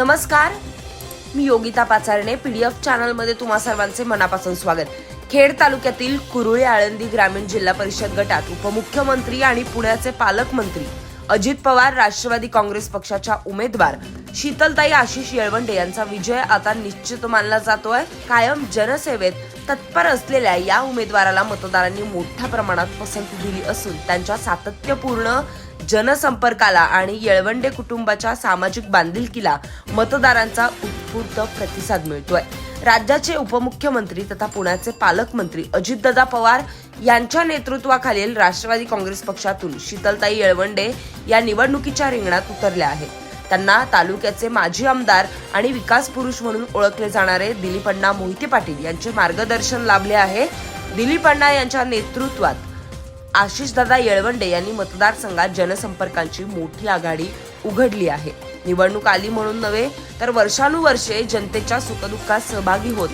नमस्कार. मी Yogita Pacharane P D F चॅनलमध्ये तुम्हा सर्वांचे मनापासून स्वागत. खेड तालुक्यातील कुरुळे आळंदी ग्रामीण जिल्हा परिषद गटात उपमुख्यमंत्री आणि पुण्याचे पालकमंत्री अजित पवार राष्ट्रवादी काँग्रेस पक्षाच्या उमेदवार शीतलताई आशिष येळवंडे यांचा विजय आता निश्चित मानला जातोय. कायम जनसेवेत तत्पर असलेल्या या उमेदवाराला मतदारांनी मोठ्या प्रमाणात पसंती दिली असून त्यांच्या सातत्यपूर्ण जनसंपर्काला आणि येळवंडे कुटुंबाच्या सामाजिक बांधिलकीला मतदारांचा उत्स्फूर्त प्रतिसाद मिळतोय. राज्याचे उपमुख्यमंत्री तथा पुण्याचे पालकमंत्री अजितदादा पवार यांच्या नेतृत्वाखालील राष्ट्रवादी काँग्रेस पक्षातून शीतलताई येळवंडे या निवडणुकीच्या रिंगणात उतरल्या आहेत. त्यांना तालुक्याचे माजी आमदार आणि विकास पुरुष म्हणून ओळखले जाणारे दिलीप अण्णा मोहिते पाटील यांचे मार्गदर्शन लाभले आहे. दिलीप अण्णा यांच्या नेतृत्वात आशिषदादा येळवंडे यांनी मतदारसंघात जनसंपर्कांची मोठी आघाडी उघडली आहे. निवडणूक आली म्हणून नव्हे तर वर्षानुवर्षे जनतेच्या सुखदुःखात सहभागी होत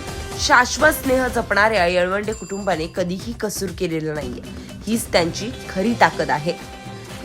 शाश्वत स्नेह जपणाऱ्या येळवंडे कुटुंबाने कधीही कसूर केलेला नाहीये. हीच त्यांची खरी ताकद आहे.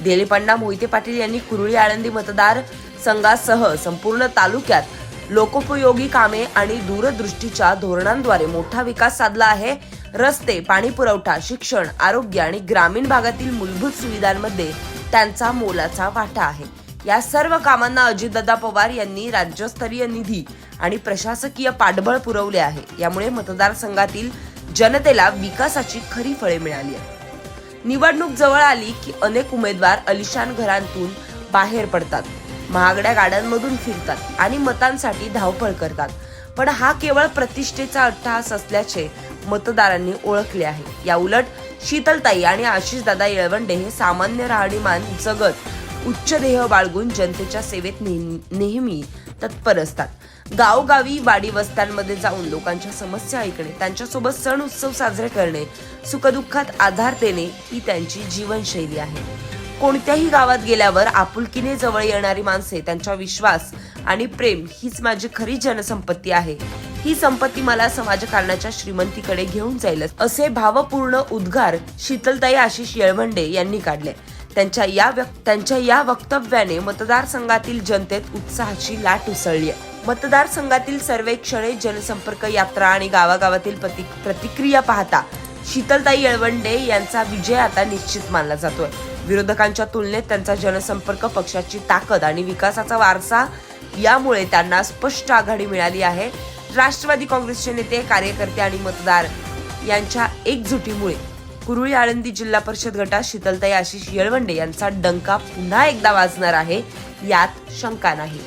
दिलीपण्णा मोहिते पाटील यांनी कुरुळी आळंदी मतदार संघासह संपूर्ण तालुक्यात लोकोपयोगी कामे आणि दूरदृष्टीच्या धोरणांद्वारे मोठा विकास साधला आहे. रस्ते पाणी पुरवठा शिक्षण आरोग्य आणि ग्रामीण भागातील मूलभूत सुविधांमध्ये त्यांचा मोलाचा वाटा आहे. या सर्व कामांना अजितदादा पवार यांनी राज्यस्तरीय निधी आणि प्रशासकीय पाठबळ पुरवले आहे. यामुळे मतदारसंघातील जनतेला विकासाची खरी फळे मिळाली आहेत. निवडणूक जवळ आली की अनेक उमेदवार अलिशान घरांतून बाहेर पडतात. महागड्या गाड्यांमधून फिरतात आणि मतांसाठी धावपळ करतात. पण हा केवळ प्रतिष्ठेचा अट्टहास असल्याचे मतदारांनी ओळखले आहे. या उलट शीतलताई आणि आशिषदादा येळवंडे हे सामान्य राहणीमान जगत उच्च देह बाळगून जनतेच्या सेवेत नेहमी नेहमी तत्पर असतात गावोगावी वाडी वस्त्यांमध्ये जाऊन लोकांच्या समस्या ऐकणे त्यांच्यासोबत सण उत्सव साजरे करणे सुखदुःखात आधार देणे ही त्यांची जीवनशैली आहे. कोणत्याही गावात गेल्यावर आपुलकीने जवळ येणारी माणसे त्यांचा विश्वास आणि प्रेम हीच माझी खरी जनसंपत्ती आहे. ही संपत्ती मला समाजकारणाच्या श्रीमंतीकडे घेऊन जाईल असे भावपूर्ण उद्गार शीतलताई आशिष येळवंडे यांनी काढले. त्यांच्या या त्यांच्या या वक्तव्याने मतदारसंघातील जनतेत उत्साहाची लाट उसळली आहे. मतदारसंघातील सर्वेक्षणे जनसंपर्क यात्रा आणि गावागावातील प्रतिक्रिया पाहता शीतलताई येळवंडे यांचा विजय आता निश्चित मानला जातोय. विरोधकांच्या तुलनेत त्यांचा जनसंपर्क पक्षाची ताकद आणि विकासाचा वारसा यामुळे त्यांना स्पष्ट आघाडी मिळाली आहे. राष्ट्रवादी काँग्रेसचे नेते कार्यकर्ते आणि मतदार यांच्या एकजुटीमुळे कुरुळी आळंदी जिल्हा परिषद गटात शीतलताई आशिष येळवंडे यांचा डंका पुन्हा एकदा वाजणार आहे यात शंका नाही.